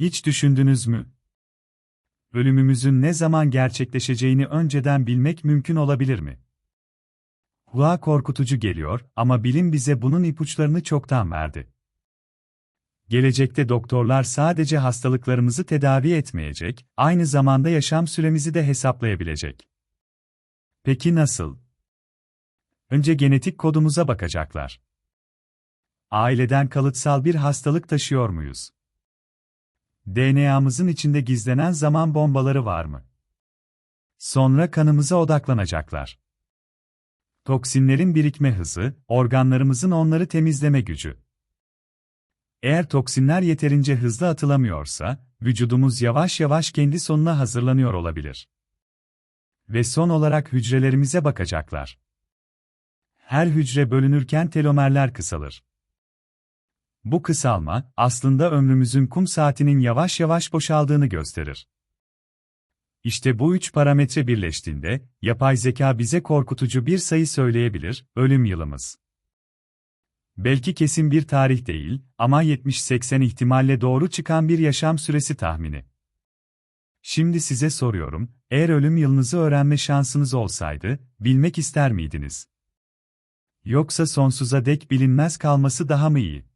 Hiç düşündünüz mü? Ölümümüzün ne zaman gerçekleşeceğini önceden bilmek mümkün olabilir mi? Kulağa korkutucu geliyor ama bilim bize bunun ipuçlarını çoktan verdi. Gelecekte doktorlar sadece hastalıklarımızı tedavi etmeyecek, aynı zamanda yaşam süremizi de hesaplayabilecek. Peki nasıl? Önce genetik kodumuza bakacaklar. Aileden kalıtsal bir hastalık taşıyor muyuz? DNA'mızın içinde gizlenen zaman bombaları var mı? Sonra kanımıza odaklanacaklar. Toksinlerin birikme hızı, organlarımızın onları temizleme gücü. Eğer toksinler yeterince hızlı atılamıyorsa, vücudumuz yavaş yavaş kendi sonuna hazırlanıyor olabilir. Ve son olarak hücrelerimize bakacaklar. Her hücre bölünürken telomerler kısalır. Bu kısalma, aslında ömrümüzün kum saatinin yavaş yavaş boşaldığını gösterir. İşte bu üç parametre birleştiğinde, yapay zeka bize korkutucu bir sayı söyleyebilir, ölüm yılımız. Belki kesin bir tarih değil, ama 70-80 ihtimalle doğru çıkan bir yaşam süresi tahmini. Şimdi size soruyorum, eğer ölüm yılınızı öğrenme şansınız olsaydı, bilmek ister miydiniz? Yoksa sonsuza dek bilinmez kalması daha mı iyi?